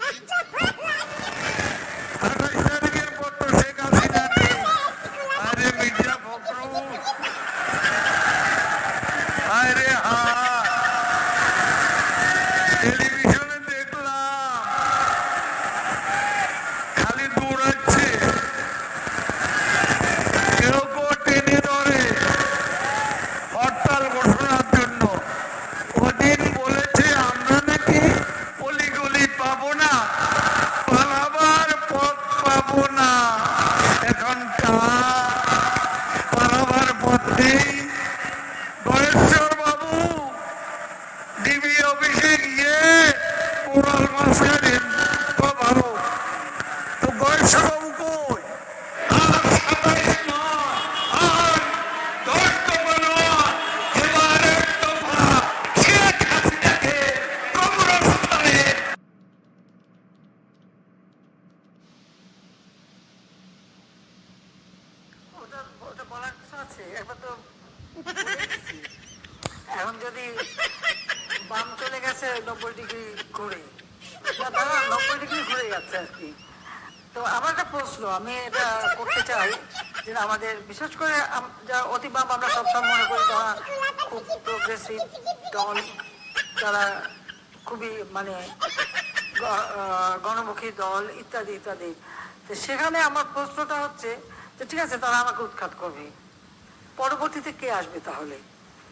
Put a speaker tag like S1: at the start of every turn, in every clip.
S1: Ah, 呜啦
S2: ওটা ওটা বলার কিছু আছে? একবার তো এখন যদি বাম চলে গেছে নব্বই ডিগ্রি ঘুরে দাদা নব্বই ডিগ্রি ঘুরে যাচ্ছে আর কি। তো আমার একটা প্রশ্ন, আমি এটা করতে চাই যে আমাদের, বিশেষ করে যারা অতি বাম, আমরা সবসময় মনে করি যারা খুব প্রোগ্রেসিভ দল, যারা খুবই মানে গণমুখী দল, ইত্যাদি ইত্যাদি। তো সেখানে আমার প্রশ্নটা হচ্ছে যে ঠিক আছে তারা আমাকে উৎখাত করবে। পরবর্তীতে কে আসবে তাহলে?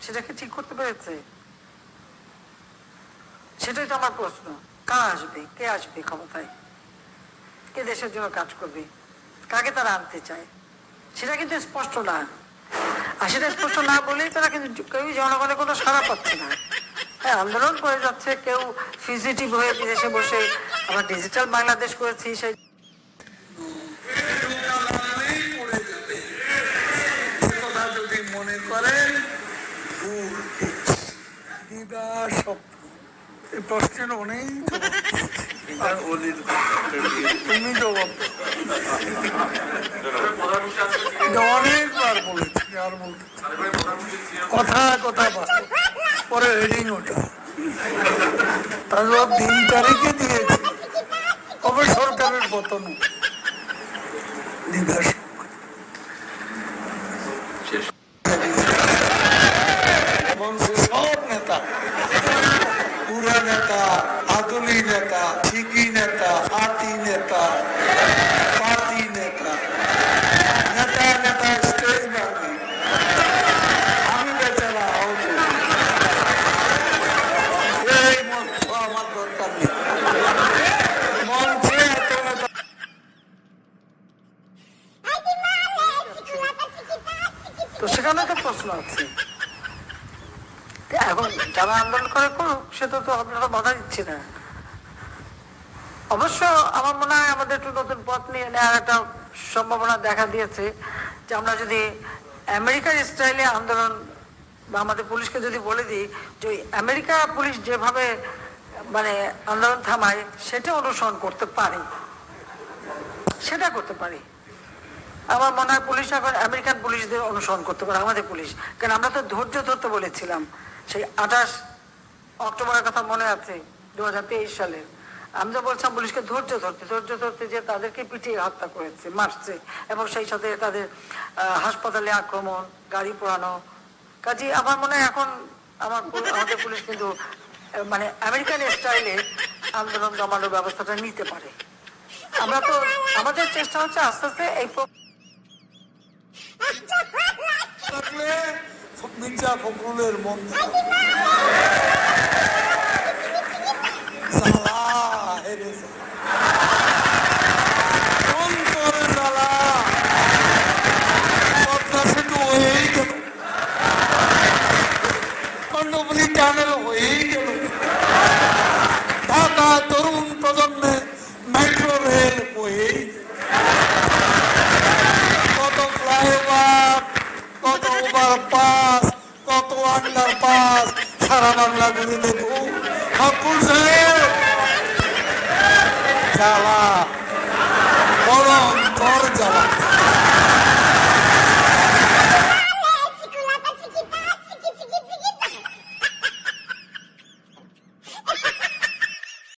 S2: সেটাকে ঠিক করতে পেরেছে? সেটাই তো আমার প্রশ্ন। কারা আসবে? কে আসবে ক্ষমতায়? কে দেশের জন্য কাজ করবে? কাকে তারা আনতে চায়? সেটা কিন্তু স্পষ্ট না। আর সেটা স্পষ্ট না বলেই তারা কিন্তু কেউই জনগণের কোনো সাড়া পাচ্ছে না। হ্যাঁ আন্দোলন করে যাচ্ছে, কেউ ফিজিটিভ হয়ে বিদেশে বসে আমরা ডিজিটাল বাংলাদেশ করেছি, সেই
S1: দিদা প্রশ্নের অনেক। তুমি জবাব আর বলতে কথা কথা পরে হেডিং ওটা তার জবাব দিন তারিখে দিয়েছি কবে সরকারের পতন নির্দেশ বংশের সব নেতা পুরা নেতা আদলি নেতা ঠিকি নেতা আতি নেতা পাতি নেতা। নেতা নেতা স্টেজ বাঙি আমি বেচারা আহত এই মঞ্চ আমার দরকার নেই। মঞ্চে এত নেতা
S2: তো সেখানে তো প্রশ্ন আছে। এখন যারা আন্দোলন করে করুক সেটা তো আপনারা বাধা দিচ্ছি না। অবশ্য আমার মনে হয় আমাদের একটু নতুন পথ নিয়ে নেওয়ার একটা সম্ভাবনা দেখা দিয়েছে যে আমরা যদি আমেরিকার স্টাইলে আন্দোলন বা আমাদের পুলিশকে যদি বলে দিই যে আমেরিকা পুলিশ যেভাবে মানে আন্দোলন থামায়, সেটা অনুসরণ করতে পারি। সেটা করতে পারি। আমার মনে হয় পুলিশ এখন আমেরিকান পুলিশদের অনুসরণ করতে পারে, আমাদের পুলিশ। কারণ আমরা তো ধৈর্য ধরতে বলেছিলাম। সেই আঠাশ অক্টোবরের কথা মনে আছে দু হাজার তেইশ সালে আমি তো বলছিলাম পুলিশকে ধৈর্য ধরতে ধৈর্য ধরতে যে তাদেরকে পিটিয়ে হত্যা করেছে মারছে এবং সেই সাথে তাদের হাসপাতালে আক্রমণ গাড়ি পোড়ানো। কাজে আমার মনে হয় এখন আমার আমাদের পুলিশ কিন্তু মানে আমেরিকান স্টাইলে আন্দোলন দমানোর ব্যবস্থাটা নিতে পারে। আমরা তো আমাদের চেষ্টা হচ্ছে আস্তে আস্তে এই
S1: মির্জা ফখরুলের মন পাস সারা বাংলা ঘুরে দেবো ঠাকুর সাহেব জ্বালা। কর জ্বালা।